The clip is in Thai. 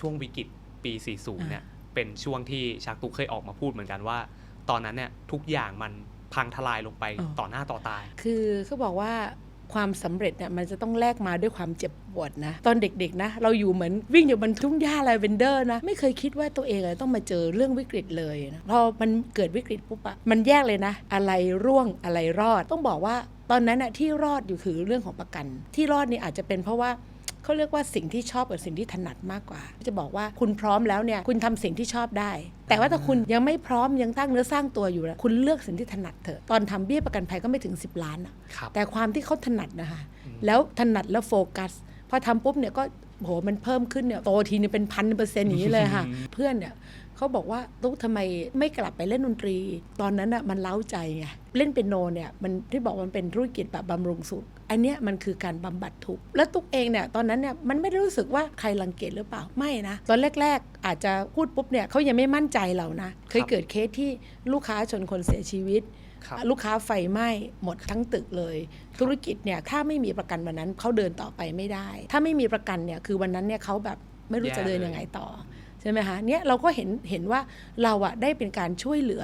ช่วงวิกฤตปี 40 เนี่ย เป็นช่วงที่ชาตุกเคยออกมาพูดเหมือนกันว่า ตอนนั้นเนี่ยทุกอย่างมันพังทลายลงไปอ๋อต่อหน้าต่อตา คือเขาบอกว่าความสำเร็จเนี่ยมันจะต้องแลกมาด้วยความเจ็บปวดนะ ตอนเด็กๆนะ เราอยู่เหมือนวิ่งอยู่บนทุ่งหญ้าลาเวนเดอร์นะ ไม่เคยคิดว่าตัวเองอะต้องมาเจอเรื่องวิกฤตเลยนะพอมันเกิดวิกฤตปุ๊บอะมันแยกเลยนะ อะไรร่วงอะไรรอด ต้องบอกว่าตอนนั้นอะที่รอดอยู่คือเรื่องของประกัน ที่รอดนี่อาจจะเป็นเพราะว่า เขาเรียกว่าสิ่งที่ชอบกับสิ่งที่ถนัดมากกว่า จะบอกว่าคุณพร้อมแล้วเนี่ยคุณทำสิ่งที่ชอบได้ แต่ว่าถ้าคุณยังไม่พร้อมยังตั้งเนื้อสร้างตัวอยู่นะคุณเลือกสิ่งที่ถนัดเถอะตอนทำเบี้ยประกันภัยก็ไม่ถึง 10 ล้านอะครับแต่ความที่เขาถนัดนะคะแล้วถนัดแล้วโฟกัสพอทำปุ๊บเนี่ยก็โหมันเพิ่มขึ้นเนี่ยโตทีนึงเป็นพันเปอร์เซ็นต์อย่างนี้เลยค่ะ เพื่อนเนี่ย เขาบอกว่าตุ๊กทำไมไม่กลับไปเล่นดนตรี ตอนนั้นอะมันเล้าใจไงเล่นเปียโนเนี่ยมันที่บอกว่ามันเป็นธุรกิจแบบบำรุงสุขอันเนี้ยมันคือการบำบัดทุกข์แล้วตุ๊กเองเนี่ยตอนนั้นเนี่ยมันไม่ได้รู้สึกว่าใครรังเกียจหรือเปล่าไม่นะ ตอนแรก ๆ อาจจะพูดปุ๊บเนี่ยเขายังไม่มั่นใจเรานะ เคยเกิดเคสที่ลูกค้าชนคนเสียชีวิตครับลูกค้าไฟไหม้หมดทั้งตึกเลย ธุรกิจเนี่ยถ้าไม่มีประกันวันนั้นเขาเดินต่อไปไม่ได้ ถ้าไม่มีประกันเนี่ยคือวันนั้นเนี่ยเขาแบบไม่รู้จะเดินยังไงต่อ ใช่ไหมคะเนี่ยเราก็เห็นเห็นว่าเราอะได้เป็นการช่วยเหลือ